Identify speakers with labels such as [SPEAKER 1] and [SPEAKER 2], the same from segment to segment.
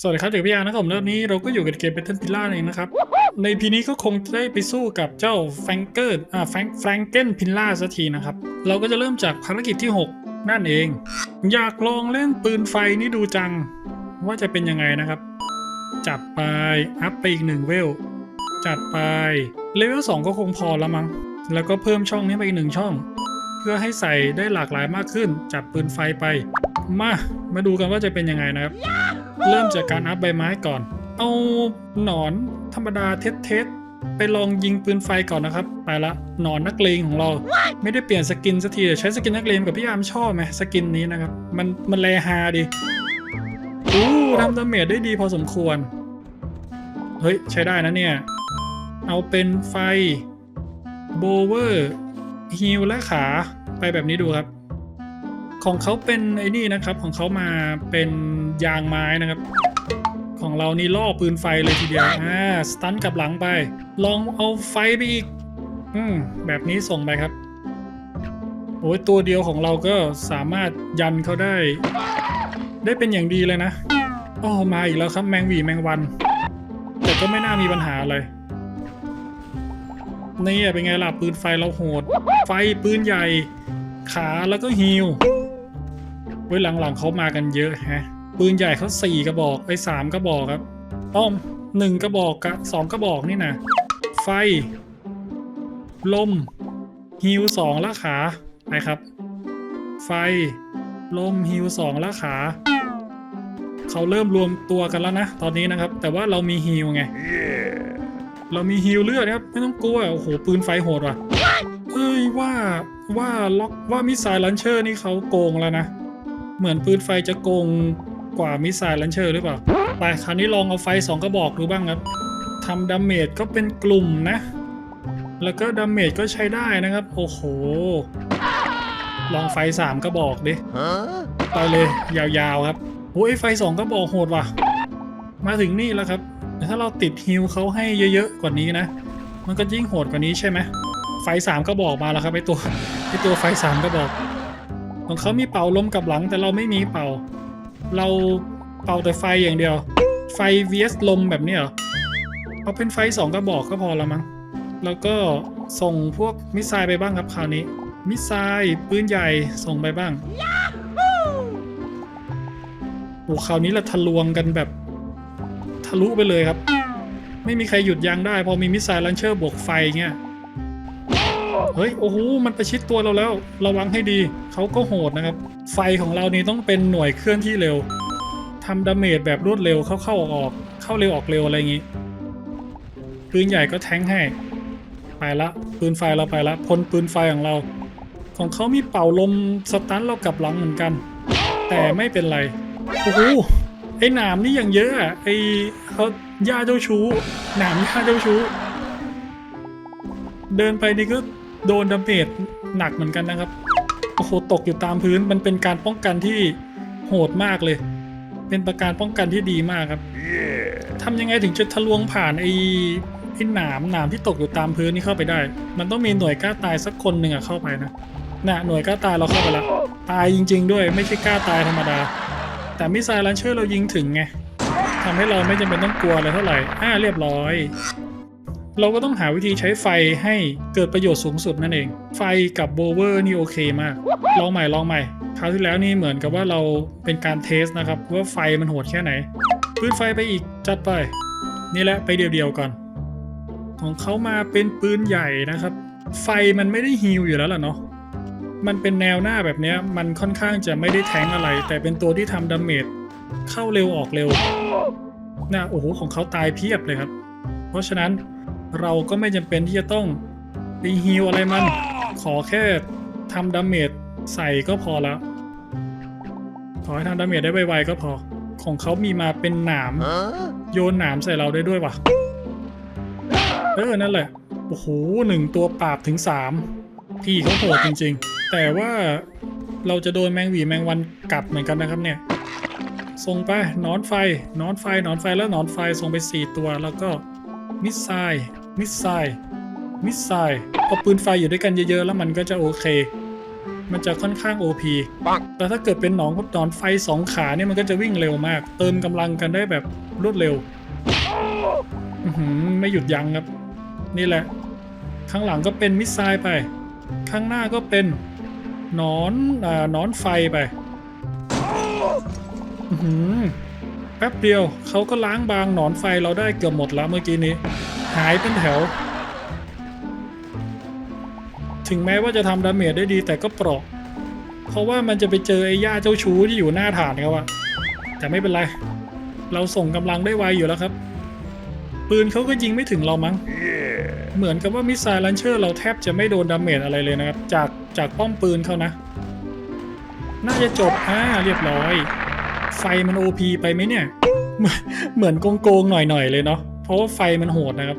[SPEAKER 1] สวัสดีครับเด็กพิยานะครับผมรอบนี้เราก็อยู่กับเกม Battle Pilla เองนะครับ ในพีนี้ก็คงจะได้ไปสู้กับเจ้าแฟงเกอร์อ่าแฟงแฟรงเกนพิลล่าสักทีนะครับ เราก็จะเริ่มจากภารกิจที่ 6 นั่นเอง อยากลองเล่นปืนไฟนี่ดูจัง ว่าจะเป็นยังไงนะครับ จัดไป อัพไปอีกหนึ่งเวล จัดไป เลเวล2ก็คงพอล้วมั้ง แล้วก็เพิ่มช่องนี้ไปอีกหนึ่งช่อง เพื่อให้ใส่ได้หลากหลายมากขึ้นจับปืนไฟไป มา มาดูกันว่าจะเป็นยังไงนะครับ เริ่มจากการอัพใบไม้ก่อน เอาหนอนธรรมดาเทสเทสไปลองยิงปืนไฟก่อนนะครับ ไปละหนอนนักเลงของเรา ไม่ได้เปลี่ยนสกินสักทีแต่ใช้สกินนักเลงกับพี่ยามชอบไหมสกินนี้นะครับ มันมันแลฮาดีอู้ทำดาเมจได้ดีพอสมควร เฮ้ย ใช้ได้นะเนี่ย เอาเป็นไฟโบเวอร์ฮิลและขาไปแบบนี้ดูครับ ของเขาเป็นไอ้นี่นะครับ ของเขามาเป็นยางไม้นะครับ ของเรานี่ล่อปืนไฟเลยทีเดียวอ่าสตันกลับหลังไป ลองเอาไฟไปอีก อืมแบบนี้ส่งไปครับโอ้ยตัวเดียวของเราก็สามารถยันเขาได้ ได้เป็นอย่างดีเลยนะโอ๋อมาอีกแล้วครับแมงวีแมงวัน แต่ก็ไม่น่ามีปัญหาอะไรนี่เป็นไงล่ะปืนไฟเราโหด ไฟปืนใหญ่ ขาแล้วก็ฮิล เว้ยหลังๆเขามากันเยอะฮะปืนใหญ่เขาสี่กระบอกไอ้สามกระบอกครับอ้อมหนึ่งกระบอกกับสองกระบอกนี่นะไฟ ลมฮิลสองละขาไปครับ ไฟ ลมฮิลสองละขาเขาเริ่มรวมตัวกันแล้วนะตอนนี้นะครับ แต่ว่าเรามีฮิลไง เรามีฮิลเลือดนะครับไม่ต้องกลัวโอ้โหปืนไฟโหดว่ะเอ้ยว่าว่าล็อกว่ามิสไซล์ลันเชอร์นี่เขาโกงแล้วนะ เหมือนปืนไฟจะโกงกว่ามิสไซล์ลันเชอร์หรือเปล่า ไปคราวนี้ลองเอาไฟสองกระบอกดูบ้างครับทำดาเมจก็เป็นกลุ่มนะ แล้วก็ดาเมจก็ใช้ได้นะครับ โอ้โห ลองไฟสามกระบอกดิไปเลยยาวๆครับโอ้ยไฟสองกระบอกโหดว่ะ มาถึงนี่แล้วครับแต่ถ้าเราติดฮิลเขาให้เยอะๆกว่านี้นะ มันก็ยิ่งโหดกว่านี้ใช่ไหมไฟสามก็บอกมาแล้วครับไอตัวไอตัวไฟสามก็บอก ของเขามีเป่าลมกับหลังแต่เราไม่มีเป่า เราเป่าแต่ไฟอย่างเดียว ไฟ vs ลมแบบนี้เหรอเอาเป็นไฟสองกระบอกก็พอละมั้งแล้วก็ส่งพวกมิสไซล์ไปบ้างครับคราวนี้ มิสไซล์ปืนใหญ่ส่งไปบ้างโอ้คราวนี้เราทะลวงกันแบบ ทะลุไปเลยครับ ไม่มีใครหยุดยั้งได้ พอมีมิสไซล์ลันเชอร์บวกไฟเงี้ย เฮ้ยโอ้โหมันประชิดตัวเราแล้ว ระวังให้ดีเขาก็โหดนะครับ ไฟของเรานี่ต้องเป็นหน่วยเคลื่อนที่เร็วทำดาเมจแบบรวดเร็วเข้าเข้าออกออกเข้าเร็วออกเร็วอะไรอย่างงี้ปืนใหญ่ก็แทงให้ไปละปืนไฟเราไปละพ้นปืนไฟของเรา ของเขามีเป่าลมสตันเรากลับหลังเหมือนกัน แต่ไม่เป็นไรโอ้โหไอ้หนามนี่อย่างเยอะอะไอ้เขาย่าเจ้าชู้หนามย่าเจ้าชู้เดินไปนี่ก็ โดนดาเมจหนักเหมือนกันนะครับ โอ้โห ตกอยู่ตามพื้นมันเป็นการป้องกันที่โหดมากเลย เป็นประการป้องกันที่ดีมากครับทำยังไงถึงจะทะลวงผ่านไอ้ไอ้หนามหนามที่ตกอยู่ตามพื้นนี่เข้าไปได้ มันต้องมีหน่วยกล้าตายสักคนหนึ่งอะเข้าไปนะน่ะหน่วยกล้าตายเราเข้าไปแล้วตายจริง ๆ ด้วยไม่ใช่กล้าตายธรรมดา แต่มิสไซล์ลันเชอร์เรายิงถึงไงทำให้เราไม่จำเป็นต้องกลัวอะไรเท่าไหร่อ่าเรียบร้อย เราก็ต้องหาวิธีใช้ไฟให้เกิดประโยชน์สูงสุดนั่นเอง ไฟกับโบเวอร์นี่โอเคมาก ลองใหม่ลองใหม่ คราวที่แล้วนี่เหมือนกับว่าเราเป็นการเทสนะครับ ว่าไฟมันโหดแค่ไหนปืนไฟไปอีกจัดไป นี่แหละไปเดียวๆก่อน ของเขามาเป็นปืนใหญ่นะครับ ไฟมันไม่ได้ฮิลอยู่แล้วล่ะเนาะมันเป็นแนวหน้าแบบนี้มันค่อนข้างจะไม่ได้แทงอะไร แต่เป็นตัวที่ทำดาเมจเข้าเร็วออกเร็วนะโอ้โหของเขาตายเพียบเลยครับ เพราะฉะนั้น เราก็ไม่จำเป็นที่จะต้องไปฮิวอะไรมัน ขอแค่ทำดาเมจใส่ก็พอแล้ว ขอให้ทำดาเมจได้ไวๆก็พอ ของเขามีมาเป็นหนาม โยนหนามใส่เราได้ด้วยวะเออนั่นแหละ โอ้โหหนึ่งตัวปราบถึงสามพี่เขาโหดจริง ๆ แต่ว่าเราจะโดนแมงหวีแมงวันกัดเหมือนกันนะครับเนี่ยส่งไปนอนไฟนอนไฟนอนไฟแล้วนอนไฟส่งไป 4 ตัวแล้วก็มิสไซล์ มิสไซล์มิสไซล์พอปืนไฟอยู่ด้วยกันเยอะๆ แล้วมันก็จะโอเค มันจะค่อนข้าง OP แต่ถ้าเกิดเป็นหนอนหนอนไฟสองขาเนี่ยมันก็จะวิ่งเร็วมาก เติมกำลังกันได้แบบรวดเร็วอื้อหือไม่หยุดยั้งครับ นี่แหละ ข้างหลังก็เป็นมิสไซล์ไป ข้างหน้าก็เป็นหนอนอ่าหนอนไฟไปอื้อหือแป๊บเดียวเขาก็ล้างบางหนอนไฟเราได้เกือบหมดแล้วเมื่อกี้นี้ หายเป็นแถว ถึงแม้ว่าจะทำดาเมจได้ดีแต่ก็เปราะ เพราะว่ามันจะไปเจอไอ้ย่าเจ้าชู้ที่อยู่หน้าฐานเขาอะแต่ไม่เป็นไร เราส่งกำลังได้ไวอยู่แล้วครับ ปืนเขาก็ยิงไม่ถึงเรามั้ง เหมือนกับว่ามิสไซล์ลันเชอร์เราแทบจะไม่โดนดาเมจอะไรเลยนะครับ จากจากป้อมปืนเขานะ น่าจะจบอ่าเรียบร้อย ไฟมัน OP ไปไหมเนี่ย เหมือนโกงๆหน่อยๆเลยเนาะ ราะว่าไฟมันโหดนะครับ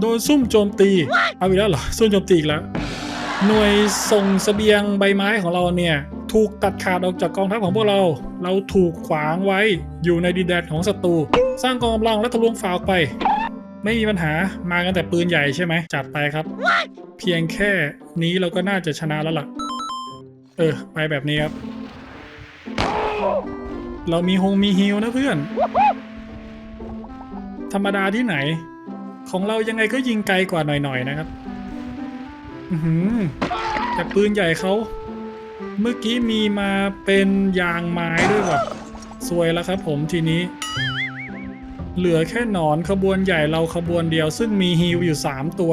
[SPEAKER 1] โดนซุ่มโจมตีเอาอีกแล้วเหรอซุ่มโจมตีอีกแล้วหน่วยส่งเสบียงใบไม้ของเราเนี่ยถูกตัดขาดออกจากกองทัพของพวกเรา เราถูกขวางไว้อยู่ในดินแดนของศัตรู สร้างกองกำลังและทะลวงฝ่าออกไป ไม่มีปัญหามากันแต่ปืนใหญ่ใช่ไหมจัดไปครับ เพียงแค่นี้เราก็น่าจะชนะแล้วล่ะ เออ ไปแบบนี้ครับ เรามีฮงมีฮิวนะเพื่อน ธรรมดาที่ไหน ของเรายังไงก็ยิงไกลกว่าหน่อยๆนะครับ อือหือแต่ปืนใหญ่เขา เมื่อกี้มีมาเป็นยางไม้ด้วยว่ะสวยแล้วครับผมทีนี้ เหลือแค่หนอนขบวนใหญ่เราขบวนเดียว ซึ่งมีฮิวอยู่ 3 ตัว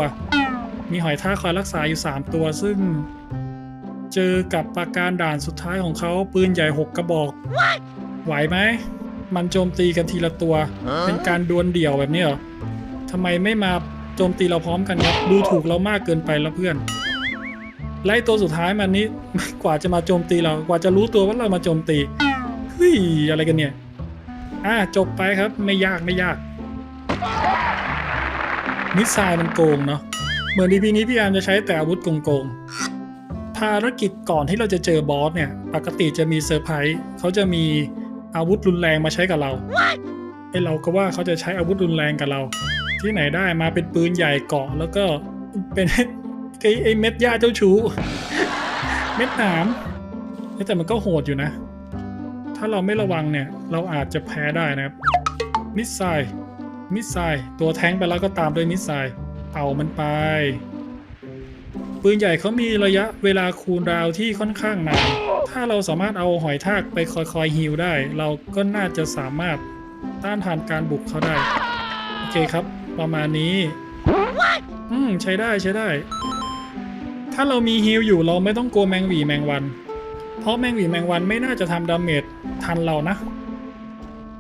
[SPEAKER 1] มีหอยทากคอยรักษาอยู่ 3 ตัวซึ่ง เจอกับปราการด่านสุดท้ายของเขาปืนใหญ่ 6 กระบอกไหวไหม มันโจมตีกันทีละตัว เป็นการดวลเดี่ยวแบบนี้เหรอทำไมไม่มาโจมตีเราพร้อมกันครับ ดูถูกเรามากเกินไปแล้วเพื่อน ไล่ตัวสุดท้ายมันนี้กว่าจะมาโจมตีเรากว่าจะรู้ตัวว่าเรามาโจมตีเฮ้ยอะไรกันเนี่ยอ่าจบไปครับไม่ยากไม่ยาก มิสไซล์มันโกงเนาะเหมือนดีพีนี้พี่อาร์มจะใช้แต่อาวุธโกงๆภารกิจก่อนที่เราจะเจอบอสเนี่ย ปกติจะมีเซอร์ไพรส์เขาจะมี อาวุธรุนแรงมาใช้กับเราไอเราก็ว่าเขาจะใช้อาวุธรุนแรงกับเรา ที่ไหนได้มาเป็นปืนใหญ่เกาะแล้วก็เป็นไอไอเม็ดหญ้าเจ้าชู้เม็ดหนามเอ้ยแต่มันก็โหดอยู่นะ ถ้าเราไม่ระวังเนี่ย เราอาจจะแพ้ได้นะครับ มิสไซล์มิสไซล์ตัวแท้งไปแล้วก็ตามด้วยมิสไซล์เอามันไป ปืนใหญ่เขามีระยะเวลาคูลดาวที่ค่อนข้างนานถ้าเราสามารถเอาหอยทากไปคอยๆฮิลได้ เราก็น่าจะสามารถต้านทานการบุกเขาได้ โอเคครับ ประมาณนี้ อืม ใช้ได้ใช้ได้ ถ้าเรามีฮิลอยู่เราไม่ต้องกลัวแมงหวีแมงวัน เพราะแมงหวีแมงวันไม่น่าจะทำดาเมจทันเรานะ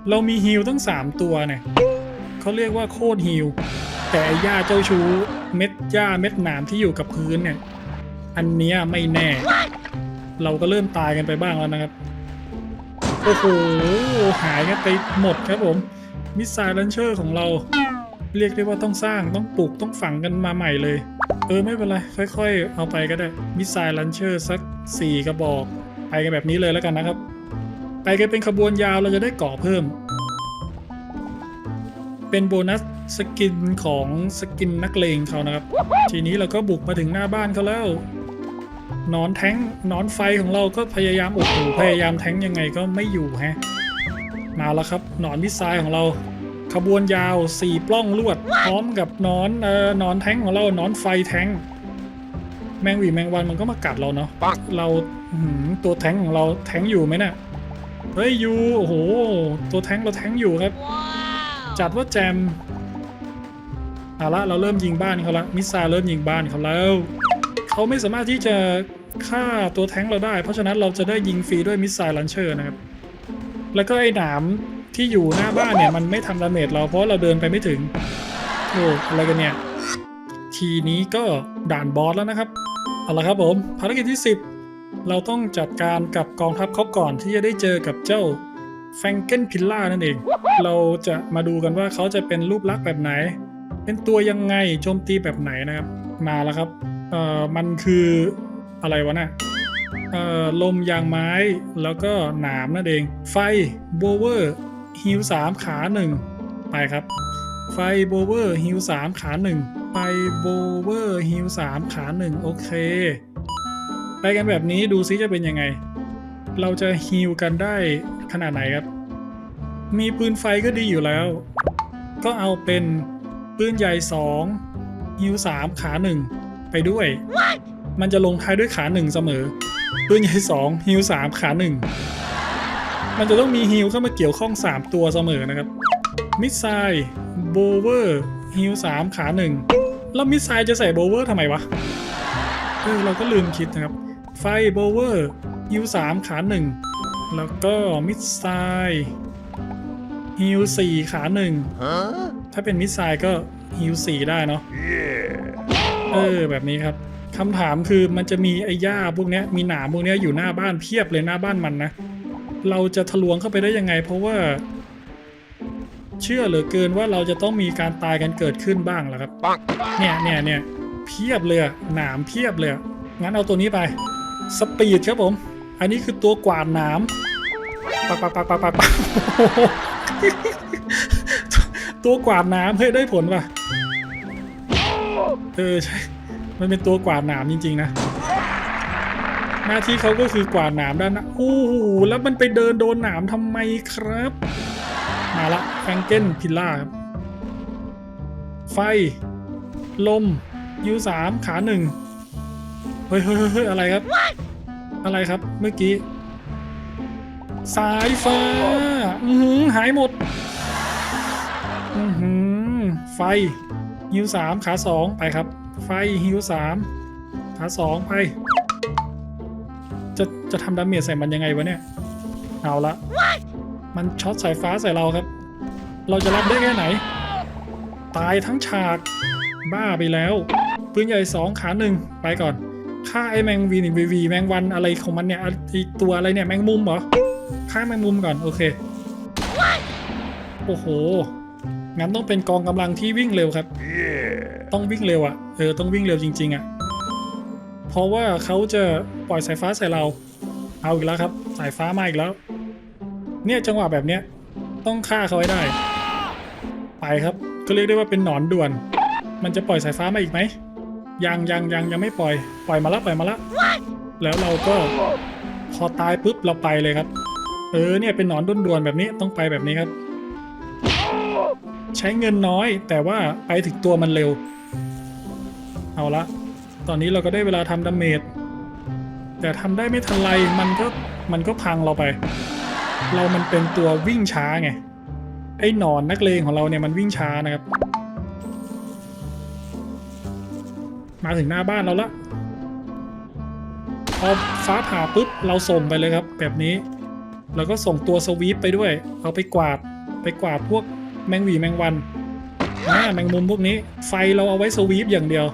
[SPEAKER 1] เรามีฮิลตั้ง 3 ตัวเนี่ยเขาเรียกว่าโคตรฮิล แต่หญ้าเจ้าชู้เม็ดหญ้าเม็ดหนามที่อยู่กับพื้นเนี่ย อันเนี้ยไม่แน่ เราก็เริ่มตายกันไปบ้างแล้วนะครับ โอ้โห หายกันไปหมดครับผม มิสไซล์ลันเชอร์ของเรา เรียกได้ว่าต้องสร้างต้องปลูกต้องฝังกันมาใหม่เลย เออไม่เป็นไร ค่อยๆ เอาไปก็ได้ มิสไซล์ลันเชอร์สัก 4 กระบอก ไปกันแบบนี้เลยแล้วกันนะครับ ไปกันเป็นขบวนยาวเราจะได้เกาะเพิ่ม เป็นโบนัส สกินของสกินนักเลงเขานะครับ ทีนี้เราก็บุกมาถึงหน้าบ้านเขาแล้วนอนแท้งนอนไฟของเราก็พยายามอ้โหพยายามแท้งยังไงก็ไม่อยู่แฮะมาแล้วครับนอนมิสไซล์ของเรา ขบวนยาว4ปล้องลวด พร้อมกับนอนเอ่อนอนแท้งของเรานอนไฟแท้งแมงวีแมงวันมันก็มากัดเราเนาะเราตัวแท้งของเราแท้งอยู่ไหมเนะ่ะเฮ้ยอยู่โอ้โหตัวแท้งเราแท้งอยู่ครับ จัดว่าแจม เอาละเราเริ่มยิงบ้านเขาละมิสไซล์เริ่มยิงบ้านเขาแล้ว เขาไม่สามารถที่จะฆ่าตัวแท้งเราได้ เพราะฉะนั้นเราจะได้ยิงฟรีด้วยมิสไซล์ลันเชอร์นะครับ แล้วก็ไอ้หนามที่อยู่หน้าบ้านเนี่ยมันไม่ทำดาเมจเราเพราะเราเดินไปไม่ถึงโอ้อะไรกันเนี่ย ทีนี้ก็ด่านบอสแล้วนะครับ เอาละครับผม ภารกิจที่ 10 เราต้องจัดการกับกองทัพเขาก่อนที่จะได้เจอกับเจ้าแฟงเกนพิลล่านั่นเอง เราจะมาดูกันว่าเขาจะเป็นรูปลักษณ์แบบไหน เป็นตัวยังไงโจมตีแบบไหนนะครับ มาแล้วครับเอ่อมันคืออะไรวะน่ะเอ่อลมยางไม้แล้วก็หนามนั่นเอง ไฟโบเวอร์ฮิวสามขาหนึ่งไปครับ ไฟโบเวอร์ฮิวสามขาหนึ่งไฟโบเวอร์ฮิวสามขาหนึ่งโอเค ไปกันแบบนี้ดูซิจะเป็นยังไง เราจะฮีลกันได้ขนาดไหนครับ มีปืนไฟก็ดีอยู่แล้ว ก็เอาเป็น ปืนใหญ่2ฮิว3ขา1 ไปด้วยมันจะลงท้ายด้วยขา1เสมอ ปืนใหญ่2ฮิว3ขา1 มันจะต้องมีฮิวเข้ามาเกี่ยวข้อง 3 ตัวเสมอนะครับ มิสไซโบเวอร์ฮิว3ขา1 แล้วมิสไซจะใส่โบเวอร์ทำไมวะ เออเราก็ลืมคิดนะครับ ไฟโบเวอร์ฮิว3ขา1 แล้วก็มิสไซฮิว4ขา1 ถ้าเป็นมิสไซก็ฮิว4ได้เนาะเออแบบนี้ครับคำถามคือมันจะมีไอ้หญ้าพวกเนี้ยมีหนามพวกเนี้ยอยู่หน้าบ้านเพียบเลยหน้าบ้านมันนะ เราจะทะลวงเข้าไปได้ยังไง เพราะว่า เชื่อเหลือเกินว่าเราจะต้องมีการตายกันเกิดขึ้นบ้างแหละครับเนี่ยเนี่ยเนี่ยเพียบเลยอะหนามเพียบเลยอะงั้นเอาตัวนี้ไปสปีดครับผม อันนี้คือตัวกวาดหนามปักปักปักปักปักปักโอ้โห ตัวกวาดนามเฮ้ยได้ผลป่ะเออใช่ มันเป็นตัวกวาดนามจริง ๆ นะ หน้าที่เขาก็คือกวาดนามด้านนะโอ้โหแล้วมันไปเดินโดนหนามทำไมครับ มาละแฟงเกนพิลล่าครับไฟ ลมยูสามขาหนึ่งเฮ้ยเฮ้ยเฮ้ยเฮ้ยอะไรครับ อะไรครับเมื่อกี้ สายฟ้าอือหือหายหมด อือหือ ไฟฮิวสามขาสองไปครับ ไฟฮิวสามขาสองไป จะจะทำดาเมจใส่มันยังไงวะเนี่ย เอาละ มันช็อตสายฟ้าใส่เราครับ เราจะรับได้แค่ไหน ตายทั้งฉาก บ้าไปแล้วปืนใหญ่สองขาหนึ่งไปก่อนฆ่าไอ้แมงวีนี่วีวีแมงวันอะไรของมันเนี่ยไอตัวอะไรเนี่ยแมงมุมเหรอฆ่าแมงมุมก่อนโอเค โอ้โห งั้นต้องเป็นกองกำลังที่วิ่งเร็วครับ ต้องวิ่งเร็วอะ่ะ เออ ต้องวิ่งเร็วจริง ๆอะ่ะ เพราะว่าเขาจะปล่อยสายฟ้าใส่เรา เอาอีกแล้วครับ สายฟ้ามาอีกแล้ว เนี่ยจังหวะแบบเนี้ย ต้องฆ่าเขาให้ได้ ไปครับ ก็เรียกได้ว่าเป็นหนอนด่วน มันจะปล่อยสายฟ้ามาอีกไหม ยังยังยังยังไม่ปล่อย ปล่อยมาละปล่อยมาละ แล้วเราก็พอตายปุ๊บเราไปเลยครับ เออ เนี่ยเป็นหนอนด่วนๆแบบนี้ ต้องไปแบบนี้ครับ ใช้เงินน้อย แต่ว่าไปถึงตัวมันเร็ว เอาละ ตอนนี้เราก็ได้เวลาทำดาเมจ แต่ทำได้ไม่ทันไร มันก็มันก็พังเราไป เรามันเป็นตัววิ่งช้าไง ไอ้หนอนนักเลงของเราเนี่ยมันวิ่งช้านะครับ มาถึงหน้าบ้านเราละพอฟ้าผ่าปุ๊บเราส่งไปเลยครับ แบบนี้ แล้วก็ส่งตัวสวีปไปด้วย เอาไปกวาดไปกวาดพวก แมงหวีแมงวันอ่าแมงมุมพวกนี้ ไฟเราเอาไว้สวีปอย่างเดียว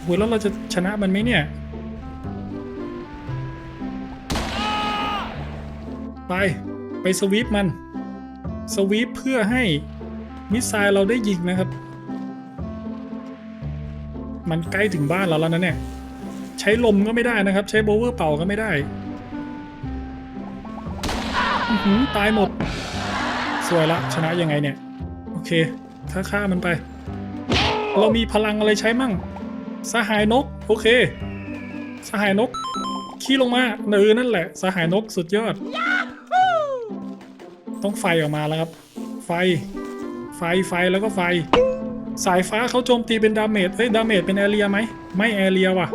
[SPEAKER 1] โหแล้วเราจะชนะมันไหมเนี่ย ไปไปสวีปมัน สวีปเพื่อให้มิสไซล์เราได้ยิงนะครับ มันใกล้ถึงบ้านเราแล้วนะเนี่ย ใช้ลมก็ไม่ได้นะครับ ใช้โบเวอร์เป่าก็ไม่ได้ หือตายหมด สวยละ ชนะยังไงเนี่ย โอเคฆ่าฆ่ามันไป เรามีพลังอะไรใช้มั่ง สหายนก โอเค สหายนก ขี้ลงมาเออนั่นแหละ สหายนกสุดยอด ต้องไฟออกมาแล้วครับ ไฟ ไฟ ไฟ แล้วก็ไฟ สายฟ้าเขาโจมตีเป็นดาเมจ เฮ้ย ดาเมจเป็นแอเรียไหม ไม่แอเรียว่ะ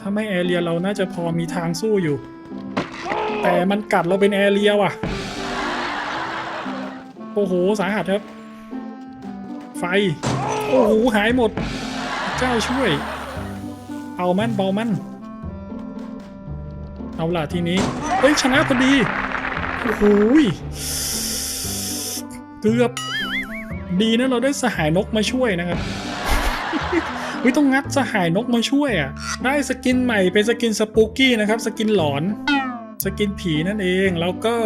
[SPEAKER 1] ถ้าไม่แอเรียเราน่าจะพอมีทางสู้อยู่ แต่มันกัดเราเป็นแอเรียว่ะ โอ้โห สาหัสครับ ไฟ โอ้โห หายหมด เจ้าช่วย เอามันเบามัน เอาล่ะทีนี้ เฮ้ย ชนะพอดี โอ้โหเกือบ ดีนะเราได้สหายนกมาช่วยนะครับวิต้องงัดสหายนกมาช่วยอะ ได้สกินใหม่เป็นสกินสปูกี้นะครับ สกินหลอน สกินผีนั่นเอง แล้วก็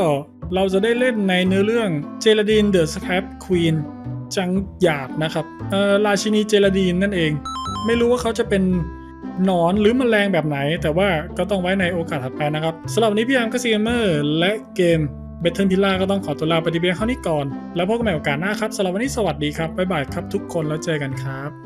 [SPEAKER 1] เราจะได้เล่นในเนื้อเรื่องเจลาดีนเดอะสแครปควีนจังหยาดนะครับเออราชินีเจลาดีนนั่นเอง ไม่รู้ว่าเขาจะเป็นหนอนหรือมแมลงแบบไหน แต่ว่าก็ต้องไว้ในโอกาสถัดไปนะครับสำหรับวันนี้พี่อาร์มก็ซีเมอร์และเกมเบทเทิลพิล่าก็ต้องขอตัวลาไปที่เบียเท่านี้ก่อน แล้วพบกันใหม่โอกาสหน้าครับสำหรับวันนี้สวัสดีครับ บ๊ายบายครับทุกคนแล้วเจอกันครับ